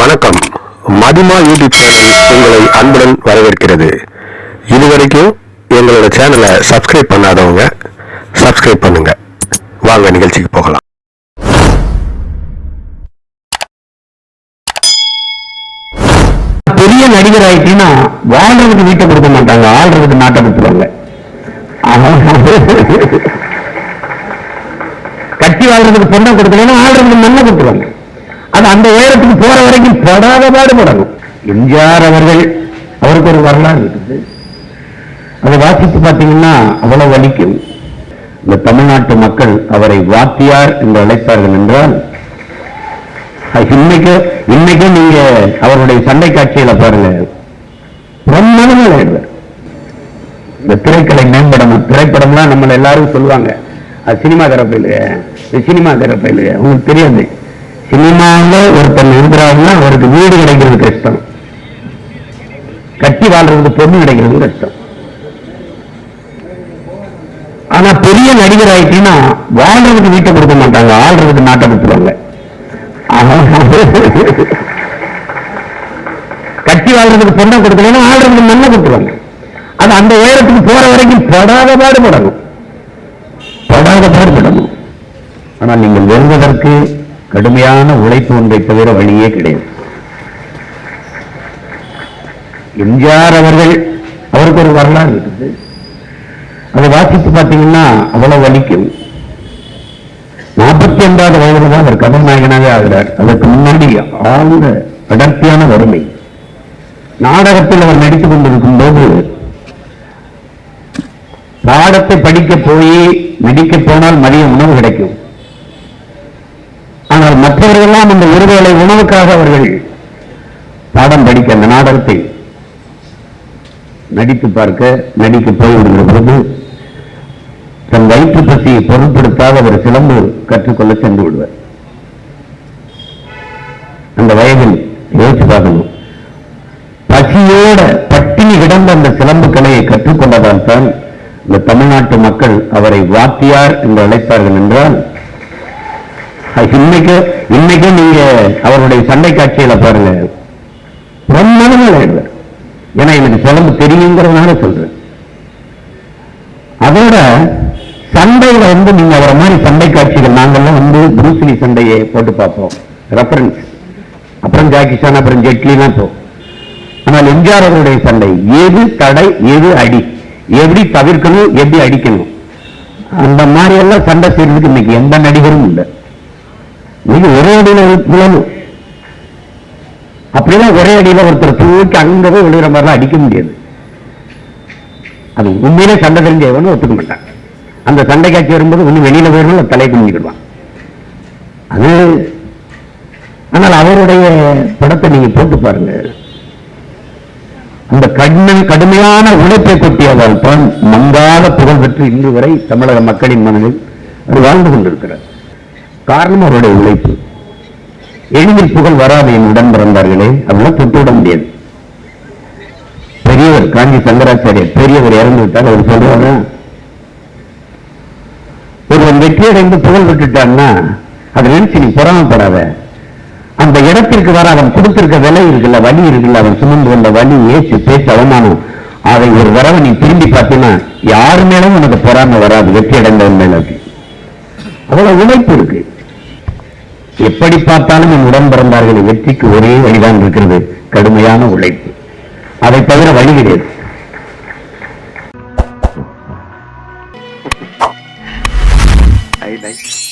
வணக்கம். மதிமா YouTube channel உங்களை அன்புடன் வரவேற்கிறது. இதுவரைக்கும் எங்களோட சேனலை சப்ஸ்கிரைப் பண்ணாதவங்க சப்ஸ்கிரைப் பண்ணுங்க. வாங்க நிகழ்ச்சிக்கு போகலாம். பெரிய நடிகர் ஆயிட்டீங்கன்னா வாழ்றதுக்கு வீட்டை கொடுக்க மாட்டாங்க ஆள்றதுக்கு நாட்டை கொடுத்துருவாங்க. கட்டி வாழ்றதுக்கு பொண்ணை கொடுக்கலன்னா ஆள்றதுக்கு மண்ணை கொடுத்துருவாங்க. அது அந்த உயரத்துக்கு போற வரைக்கும் படாத பாடுபடணும் எம்ஜிஆர் அவர்கள் அவருக்கு ஒரு வரலாறு இருக்குது. அதை வாசித்து பார்த்தீங்கன்னா அவ்வளவு வலிக்கும். இந்த தமிழ்நாட்டு மக்கள் அவரை வாத்தியார் என்று அழைப்பார்கள் என்றால் இன்னைக்கு இன்னைக்கு நீங்க அவருடைய சண்டை காட்சியில பாருங்க. பிரம்மணமா இந்த திரைக்கலை மேம்படணும் திரைப்படம்லாம் நம்மளை எல்லாரும் சொல்லுவாங்க. அது சினிமா கரப்பையில் இது சினிமா கரப்பையில் உங்களுக்கு தெரியாது. சினிமாவில் ஒருத்தன் எழுதுறாருன்னா அவருக்கு வீடு கிடைக்கிறது கஷ்டம். கட்டி வாழ்றதுக்கு பொண்ணு கிடைக்கிறது கஷ்டம். ஆனா பெரிய நடிகர் ஆயிட்டீங்கன்னா வாழ்றதுக்கு வீட்டை கொடுக்க மாட்டாங்க ஆள்றதுக்கு நாட்டை கொடுத்துருவாங்க. கட்டி வாழ்றதுக்கு பொண்ணை கொடுக்கலன்னா ஆள்றதுக்கு மண்ணை கொடுத்துருவாங்க. அது அந்த உயரத்துக்கு போற வரைக்கும் படாத பாடுபடணும். படாத பாடுபடணும். ஆனால் நீங்கள் வெல்வதற்கு கடுமையான உழைப்பு ஒன்றை தவிர வழியே கிடையாது. எம்ஜிஆர் அவர்கள் அவருக்கு ஒரு வரலாறு இருக்குது. அதை வாசித்து பார்த்தீங்கன்னா அவ்வளவு வலிக்கும். நாற்பத்தி ஒன்பதாவது வயதுல தான் அவர் கதாநாயகனாக ஆகிறார். அதற்கு முன்னாடி ஆழ்ந்த அடர்த்தியான வறுமை. நாடகத்தில் அவர் நடித்துக் கொண்டிருக்கும் போது பாடத்தை படிக்க போய் நடிக்க போனால் மதிய உணவு கிடைக்கும். ஆனால் மற்றவர்களெல்லாம் அந்த ஒருவேளை உணவுக்காக அவர்கள் பாடம் படிக்க அந்த நாடகத்தை நடித்து பார்க்க நடிக்க போய் விடுகிற பொழுது தன் வயிற்று பசியை பொருட்படுத்தாத ஒரு சிலம்பு கற்றுக்கொள்ள சென்று விடுவார். அந்த வயதில் யோசிச்சு பார்க்கணும். பசியோட பட்டினி கிடந்த அந்த சிலம்பு கலையை கற்றுக்கொண்டதால் தான் இந்த தமிழ்நாட்டு மக்கள் அவரை வாத்தியார் என்று அழைப்பார்கள் என்றால் இன்னைக்கு இன்னைக்கு நீங்க அவருடைய சண்டை காட்சியில பாருங்க. பிரம்மணமா எழுதுவார் ஏன்னா எனக்கு சிலம்பு தெரியுங்கிறதுனால சொல்றேன். அதோட சண்டையில வந்து நீங்க அவரை மாதிரி சண்டை காட்சிகள் நாங்கெல்லாம் வந்து புரூஸ்லி சண்டையை போட்டு பார்ப்போம். ரெஃபரன்ஸ் அப்புறம் ஜாக்கிஷான் அப்புறம் ஜெட்லிலாம் போ ஆனால் எம்ஜிஆர் அவருடைய சண்டை எது தடை எது அடி? எப்படி தவிர்க்கணும் எப்படி அடிக்கணும்? அந்த மாதிரி எல்லாம் சண்டை செய்யறதுக்கு இன்னைக்கு எந்த நடிகரும் இல்லை. நீங்க ஒரே அடியில விழணும் அப்படிலாம் ஒரே அடியில ஒருத்தர் தூக்கி அங்க போய் விழுகிற மாதிரிலாம் அடிக்க முடியாது. அது உண்மையிலே சண்டை தெரிஞ்சவனு ஒத்துக்க மாட்டான். அந்த சண்டை காட்சி வரும்போது ஒண்ணு வெளியில போயிடணும் தலை கும்பிடுவான் அது ஆனால் அவருடைய படத்தை நீங்க போட்டு பாருங்க. அந்த கடுமை கடுமையான உழைப்பை கொட்டியதால் தான் மங்காத புகழ் பெற்று இன்று வரை தமிழக மக்களின் மனதில் அது வாழ்ந்து கொண்டிருக்கிறார். காரணம் அவருடைய உழைப்பு. எளிதில் புகழ் வராது என் உடன் பிறந்தார்களே அதெல்லாம் தொட்டுவிட முடியாது. பெரியவர் காஞ்சி சங்கராச்சாரியர் பெரியவர் இறந்து விட்டார் அவர் சொல்றாரு ஒருவன் வெற்றி அடைந்து புகழ் விட்டுட்டான்னா அதை நினைச்சு நீ பொறாமப்படாத. அந்த இடத்திற்கு வர அவன் கொடுத்திருக்க விலை இருக்குல்ல வலி இருக்குல்ல அவன் சுமந்து வந்த வலி ஏச்சு பேச்சு அவமானம் அதை ஒரு வரவை நீ திரும்பி பார்த்தீங்கன்னா யாரு மேலும் உனக்கு பொறாம வராது வெற்றி அடைந்தவன் மேல. இருக்கு. அவ்வளவு உழைப்பு இருக்கு. எப்படி பார்த்தாலும் என் உடன் பிறந்தார்கள் வெற்றிக்கு ஒரே வழிதான் இருக்கிறது. கடுமையான உழைப்பு. அதை தவிர வழி கிடையாது. I like